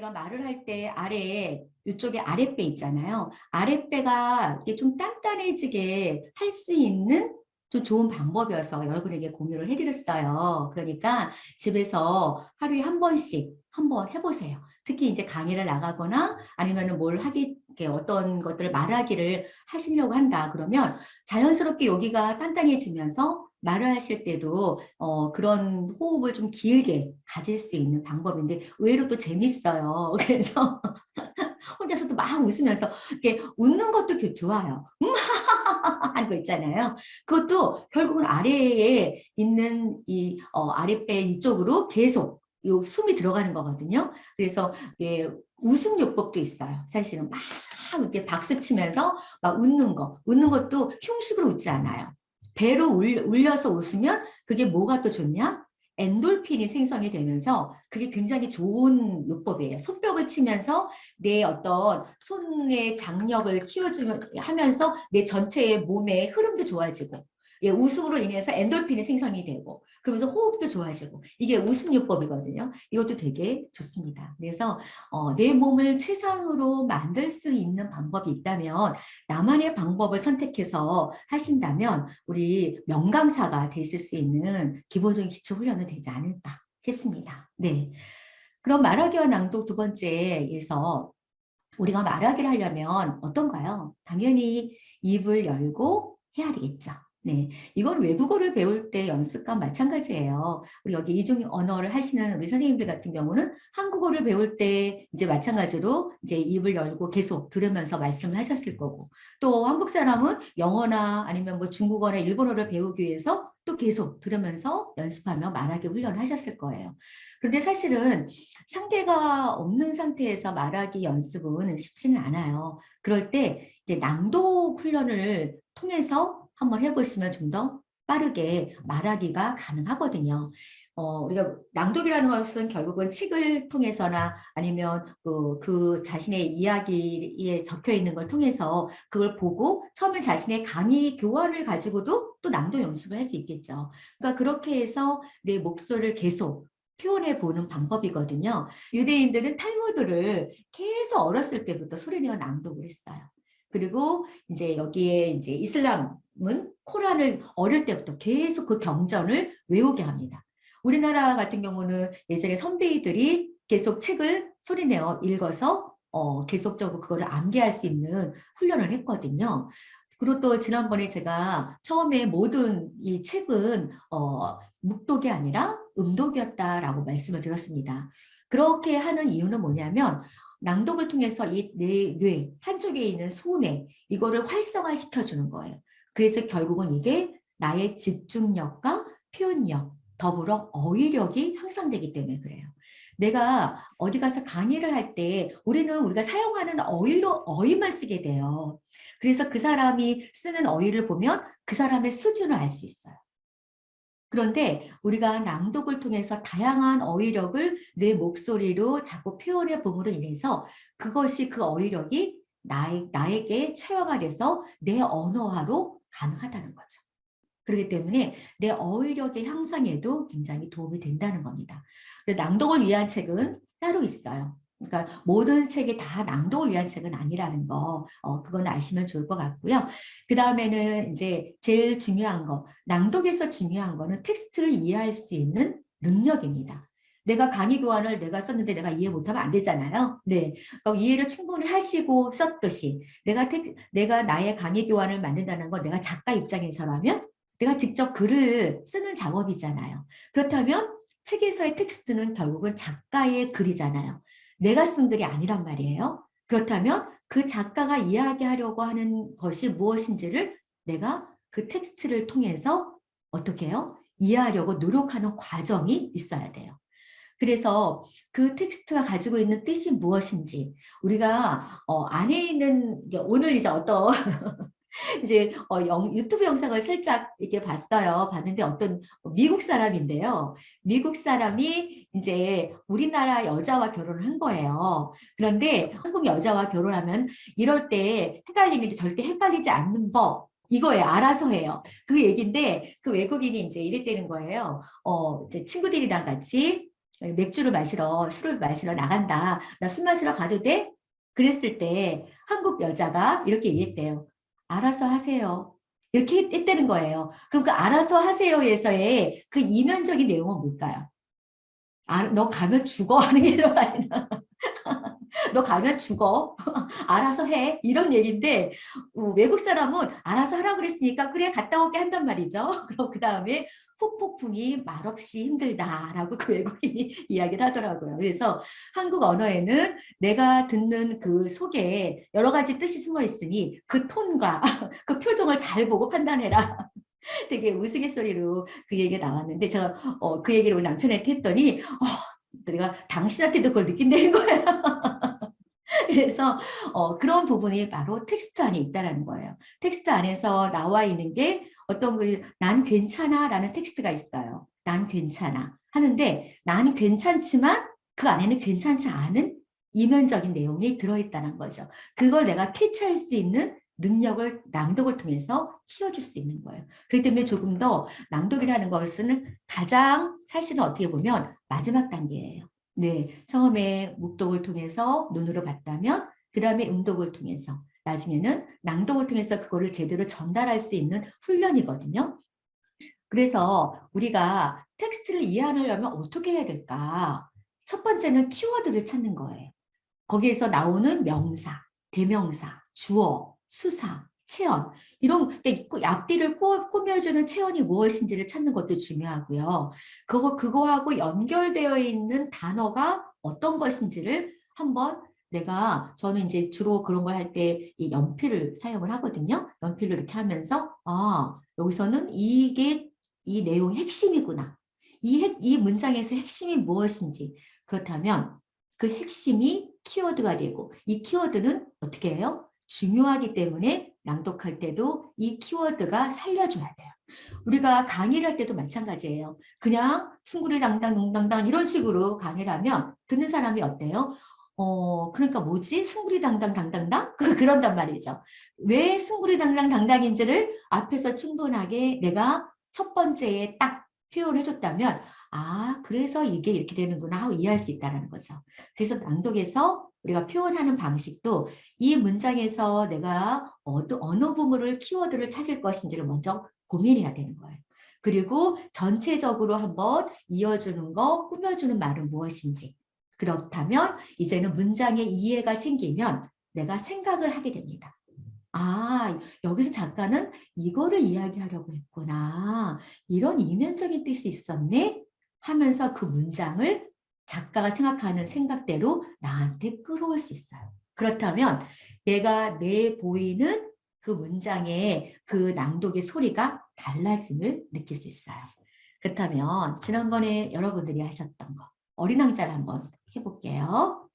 제가 말을 할 때 아래 이쪽에 아랫배 있잖아요. 아랫배가 이렇게 좀 단단해지게 할 수 있는 좀 좋은 방법이어서 여러분에게 공유를 해드렸어요. 그러니까 집에서 하루에 한 번씩 한번 해보세요. 특히 이제 강의를 나가거나 아니면 뭘 하기, 어떤 것들을 말하기를 하시려고 한다. 그러면 자연스럽게 여기가 단단해지면서 말을 하실 때도 어, 그런 호흡을 좀 길게 가질 수 있는 방법인데 의외로 또 재밌어요. 그래서 혼자서도 막 웃으면서 이렇게 웃는 것도 그 좋아요. 음, 하는 거 있잖아요. 그것도 결국은 아래에 있는 이 어, 아랫배 이쪽으로 계속 요 숨이 들어가는 거거든요. 그래서 예, 웃음 요법도 있어요. 사실은 막 이렇게 박수 치면서 막 웃는 거, 웃는 것도 흉식으로 웃지 않아요. 배로 울, 울려서 웃으면 그게 뭐가 또 좋냐? 엔돌핀이 생성이 되면서 그게 굉장히 좋은 요법이에요. 손뼉을 치면서 내 어떤 손의 장력을 키워주면 하면서 내 전체의 몸의 흐름도 좋아지고 예, 웃음으로 인해서 엔돌핀이 생성이 되고 그러면서 호흡도 좋아지고 이게 웃음요법이거든요. 이것도 되게 좋습니다. 그래서 어, 내 몸을 최상으로 만들 수 있는 방법이 있다면 나만의 방법을 선택해서 하신다면 우리 명강사가 되실 수 있는 기본적인 기초 훈련은 되지 않을까 싶습니다. 네. 그럼 말하기와 낭독 두 번째에서 우리가 말하기를 하려면 어떤가요? 당연히 입을 열고 해야 되겠죠. 네, 이건 외국어를 배울 때 연습과 마찬가지예요. 우리 여기 이중 언어를 하시는 우리 선생님들 같은 경우는 한국어를 배울 때 이제 마찬가지로 이제 입을 열고 계속 들으면서 말씀을 하셨을 거고 또 한국 사람은 영어나 아니면 뭐 중국어나 일본어를 배우기 위해서 또 계속 들으면서 연습하며 말하기 훈련을 하셨을 거예요. 그런데 사실은 상태가 없는 상태에서 말하기 연습은 쉽지는 않아요. 그럴 때 이제 낭독 훈련을 통해서 한번 해보시면 좀 더 빠르게 말하기가 가능하거든요. 어, 우리가 낭독이라는 것은 결국은 책을 통해서나 아니면 그, 그 자신의 이야기에 적혀 있는 걸 통해서 그걸 보고 처음에 자신의 강의 교환을 가지고도 또 낭독 연습을 할 수 있겠죠. 그러니까 그렇게 해서 내 목소리를 계속 표현해 보는 방법이거든요. 유대인들은 탈무드를 계속 어렸을 때부터 소리내어 낭독을 했어요. 그리고 이제 여기에 이제 이슬람은 코란을 어릴 때부터 계속 그 경전을 외우게 합니다. 우리나라 같은 경우는 예전에 선배들이 계속 책을 소리내어 읽어서 어, 계속적으로 그거를 암기할 수 있는 훈련을 했거든요. 그리고 또 지난번에 제가 처음에 모든 이 책은 어, 묵독이 아니라 음독이었다라고 말씀을 드렸습니다. 그렇게 하는 이유는 뭐냐면 낭독을 통해서 이 뇌, 뇌 한쪽에 있는 소뇌 이거를 활성화시켜 주는 거예요. 그래서 결국은 이게 나의 집중력과 표현력 더불어 어휘력이 향상되기 때문에 그래요. 내가 어디 가서 강의를 할 때 우리는 우리가 사용하는 어휘로 어휘만 쓰게 돼요. 그래서 그 사람이 쓰는 어휘를 보면 그 사람의 수준을 알 수 있어요. 그런데 우리가 낭독을 통해서 다양한 어휘력을 내 목소리로 자꾸 표현해 봄으로 인해서 그것이 그 어휘력이 나에, 나에게 체화가 돼서 내 언어화로 가능하다는 거죠. 그렇기 때문에 내 어휘력의 향상에도 굉장히 도움이 된다는 겁니다. 낭독을 위한 책은 따로 있어요. 그러니까 모든 책이 다 낭독을 위한 책은 아니라는 거, 어, 그건 아시면 좋을 것 같고요. 그 다음에는 이제 제일 중요한 거, 낭독에서 중요한 거는 텍스트를 이해할 수 있는 능력입니다. 내가 강의 교환을 내가 썼는데 내가 이해 못하면 안 되잖아요. 네. 그러니까 이해를 충분히 하시고 썼듯이 내가 텍, 내가 나의 강의 교환을 만든다는 건 내가 작가 입장에서라면 내가 직접 글을 쓰는 작업이잖아요. 그렇다면 책에서의 텍스트는 결국은 작가의 글이잖아요. 내가 쓴 글이 아니란 말이에요. 그렇다면 그 작가가 이야기하려고 하는 것이 무엇인지를 내가 그 텍스트를 통해서 어떻게 해요? 이해하려고 노력하는 과정이 있어야 돼요. 그래서 그 텍스트가 가지고 있는 뜻이 무엇인지 우리가 어, 안에 있는 오늘 이제 어떤 이제 어, 영, 유튜브 영상을 살짝 이렇게 봤어요. 봤는데 어떤 미국 사람인데요. 미국 사람이 이제 우리나라 여자와 결혼을 한 거예요. 그런데 한국 여자와 결혼하면 이럴 때 헷갈리는데 절대 헷갈리지 않는 법. 이거에 알아서 해요. 그 얘기인데 그 외국인이 이제 이랬다는 거예요. 어, 이제 친구들이랑 같이 맥주를 마시러 술을 마시러 나간다. 나 술 마시러 가도 돼? 그랬을 때 한국 여자가 이렇게 얘기했대요. 알아서 하세요. 이렇게 했다는 거예요. 그럼 그 알아서 하세요에서의 그 이면적인 내용은 뭘까요? 아, 너 가면 죽어 하는 게 들어가 있나? 너 가면 죽어. 알아서 해. 이런 얘기인데 어, 외국 사람은 알아서 하라고 그랬으니까 그래 갔다 오게 한단 말이죠. 그럼 그 다음에 후폭풍이 말없이 힘들다라고 그 외국인이 이야기를 하더라고요. 그래서 한국 언어에는 내가 듣는 그 속에 여러 가지 뜻이 숨어 있으니 그 톤과 그 표정을 잘 보고 판단해라. 되게 우스갯소리로 그 얘기가 나왔는데 제가 어, 그 얘기를 우리 남편한테 했더니 어, 내가 당신한테도 그걸 느낀다는 거예요. 그래서 어, 그런 부분이 바로 텍스트 안에 있다는 거예요. 텍스트 안에서 나와 있는 게 어떤 그난 괜찮아 라는 텍스트가 있어요. 난 괜찮아 하는데 난 괜찮지만 그 안에는 괜찮지 않은 이면적인 내용이 들어있다는 거죠. 그걸 내가 캐치할 수 있는 능력을 낭독을 통해서 키워줄 수 있는 거예요. 그렇기 때문에 조금 더 낭독이라는 것은 가장 사실은 어떻게 보면 마지막 단계예요. 네, 처음에 묵독을 통해서 눈으로 봤다면 그 다음에 음독을 통해서 나중에는 낭독을 통해서 그거를 제대로 전달할 수 있는 훈련이거든요. 그래서 우리가 텍스트를 이해하려면 어떻게 해야 될까? 첫 번째는 키워드를 찾는 거예요. 거기에서 나오는 명사, 대명사, 주어, 수사, 체언 이런 그러니까 앞뒤를 꾸, 꾸며주는 체언이 무엇인지를 찾는 것도 중요하고요. 그거 그거하고 연결되어 있는 단어가 어떤 것인지를 한번 내가 저는 이제 주로 그런 걸 할 때 이 연필을 사용을 하거든요. 연필로 이렇게 하면서 아 여기서는 이게 이 내용 핵심이구나. 이, 핵, 이 문장에서 핵심이 무엇인지 그렇다면 그 핵심이 키워드가 되고 이 키워드는 어떻게 해요? 중요하기 때문에 낭독할 때도 이 키워드가 살려줘야 돼요. 우리가 강의를 할 때도 마찬가지예요. 그냥 숭구리 당당 농당당 이런 식으로 강의를 하면 듣는 사람이 어때요? 어, 그러니까 뭐지? 숭구리 당당 당당당? 그런단 말이죠. 왜 숭구리 당당 당당인지를 앞에서 충분하게 내가 첫 번째에 딱 표현해줬다면 아, 그래서 이게 이렇게 되는구나 하고 이해할 수 있다는 거죠. 그래서 낭독에서 우리가 표현하는 방식도 이 문장에서 내가 어느, 부분을 키워드를 찾을 것인지를 먼저 고민해야 되는 거예요. 그리고 전체적으로 한번 이어주는 거, 꾸며주는 말은 무엇인지. 그렇다면 이제는 문장의 이해가 생기면 내가 생각을 하게 됩니다. 아, 여기서 작가는 이거를 이야기하려고 했구나. 이런 이면적인 뜻이 있었네. 하면서 그 문장을 작가가 생각하는 생각대로 나한테 끌어올 수 있어요. 그렇다면 내가 내 보이는 그 문장의 그 낭독의 소리가 달라짐을 느낄 수 있어요. 그렇다면 지난번에 여러분들이 하셨던 거 어린 왕자를 한번 해볼게요.